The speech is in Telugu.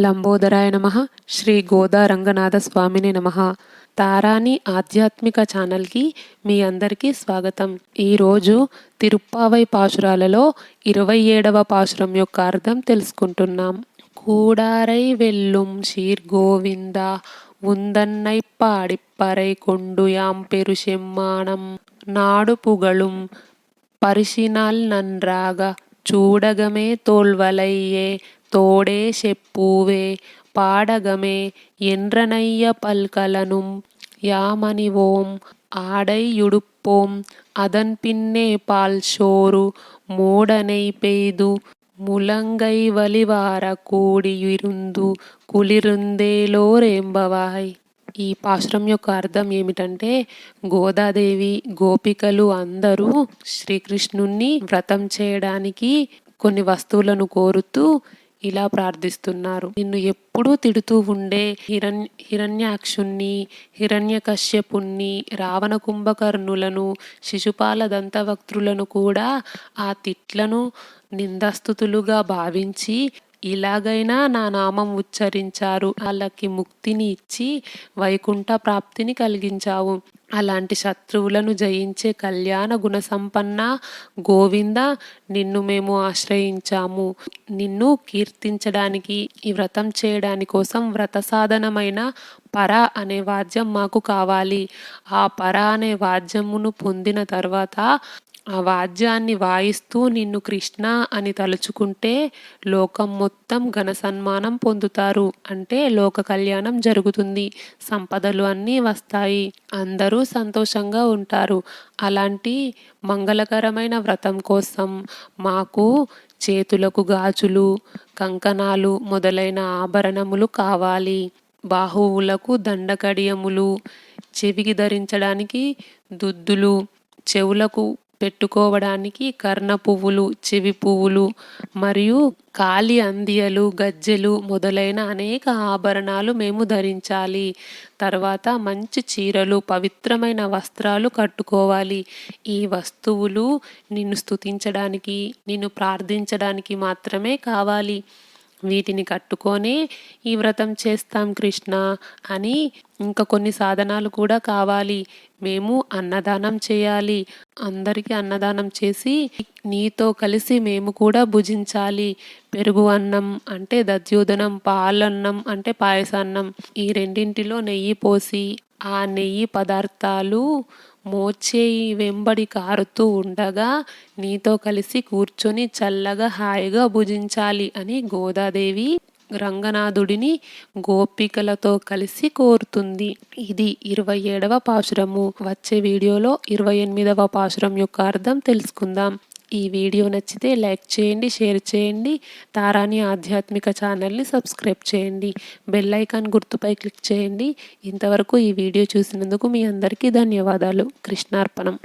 లంబోదరాయ నమ. శ్రీ గోదా రంగనాథ స్వామిని నమ. తారాని ఆధ్యాత్మిక ఛానల్కి మీ అందరికీ స్వాగతం. ఈరోజు తిరుప్పావై పాశురాలలో ఇరవై ఏడవ పాశురం యొక్క అర్థం తెలుసుకుంటున్నాం. కూడారై వెల్లుం షీర్ గోవింద ఉందన్నై పాడిప్పరై కొండుయాం పెరుషెమ్మాణం నాడు పుగళుం పరిశినాల్ నన్రాగ చూడగమే తోల్వలయ్యే తోడే చెప్పువే పాడగమే ఎండ్రనయ్య పల్కలనుం యామనివోం ఆడైయుడుప్పోం அதன் பின்னே பால் சோறு மூடனை பெய்து முழங்கை வலிவார కూడియురుందు కులిరుందేలోరేంబవాయ్ ఈ పాశురం యొక్క అర్థం ఏమిటంటే గోదాదేవి గోపికలు అందరూ శ్రీకృష్ణుణ్ణి వ్రతం చేయడానికి కొన్ని వస్తువులను కోరుతూ ఇలా ప్రార్థిస్తున్నారు. నిన్ను ఎప్పుడూ తిడుతూ ఉండే హిరణ్ హిరణ్యాక్షుణ్ణి హిరణ్యకశ్యపుణ్ణి రావణ కుంభకర్ణులను శిశుపాల దంతవక్త్రులను కూడా ఆ తిట్లను నిందస్తుతులుగా భావించి ఇలాగైనా నా నామం ఉచ్చరించారు. వాళ్ళకి ముక్తిని ఇచ్చి వైకుంఠ ప్రాప్తిని కలిగించావు. అలాంటి శత్రువులను జయించే కళ్యాణ గుణసంపన్న గోవింద నిన్ను మేము ఆశ్రయించాము. నిన్ను కీర్తించడానికి ఈ వ్రతం చేయడాని కోసం వ్రత సాధనమైన పర అనే వాద్యం మాకు కావాలి. ఆ పర అనే వాద్యమును పొందిన తర్వాత ఆ వాద్యాన్ని వాయిస్తూ నిన్ను కృష్ణ అని తలుచుకుంటే లోకం మొత్తం ఘన సన్మానం పొందుతారు. అంటే లోక కళ్యాణం జరుగుతుంది. సంపదలు అన్నీ వస్తాయి. అందరూ సంతోషంగా ఉంటారు. అలాంటి మంగళకరమైన వ్రతం కోసం మాకు చేతులకు గాజులు కంకణాలు మొదలైన ఆభరణములు కావాలి. బాహువులకు దండకడియములు చెవికి ధరించడానికి దుద్దులు చెవులకు పెట్టుకోవడానికి కర్ణ పువ్వులు చెవి పువ్వులు మరియు కాలి అందియలు గజ్జెలు మొదలైన అనేక ఆభరణాలు మేము ధరించాలి. తర్వాత మంచి చీరలు పవిత్రమైన వస్త్రాలు కట్టుకోవాలి. ఈ వస్తువులు నిన్ను స్థుతించడానికి నిన్ను ప్రార్థించడానికి మాత్రమే కావాలి. వీటిని కట్టుకొని ఈ వ్రతం చేస్తాం కృష్ణ అని ఇంకా కొన్ని సాధనాలు కూడా కావాలి. మేము అన్నదానం చేయాలి. అందరికీ అన్నదానం చేసి నీతో కలిసి మేము కూడా భుజించాలి. పెరుగు అన్నం అంటే దధ్యోదనం పాలన్నం అంటే పాయసాన్నం ఈ రెండింటిలో నెయ్యి పోసి ఆ నెయ్యి పదార్థాలు మోచేయి వెంబడి కారుతూ ఉండగా నీతో కలిసి కూర్చొని చల్లగా హాయిగా భుజించాలి అని గోదాదేవి రంగనాథుడిని గోపికలతో కలిసి కోరుతుంది. ఇది ఇరవై ఏడవ పాశురము. వచ్చే వీడియోలో ఇరవై ఎనిమిదవ పాశురం యొక్క అర్థం తెలుసుకుందాం. ఈ వీడియో నచ్చితే లైక్ చేయండి షేర్ చేయండి తారాని ఆధ్యాత్మిక ఛానల్ని సబ్స్క్రైబ్ చేయండి బెల్ ఐకాన్ గుర్తుపై క్లిక్ చేయండి. ఇంతవరకు ఈ వీడియో చూసినందుకు మీ అందరికీ ధన్యవాదాలు. కృష్ణార్పణం.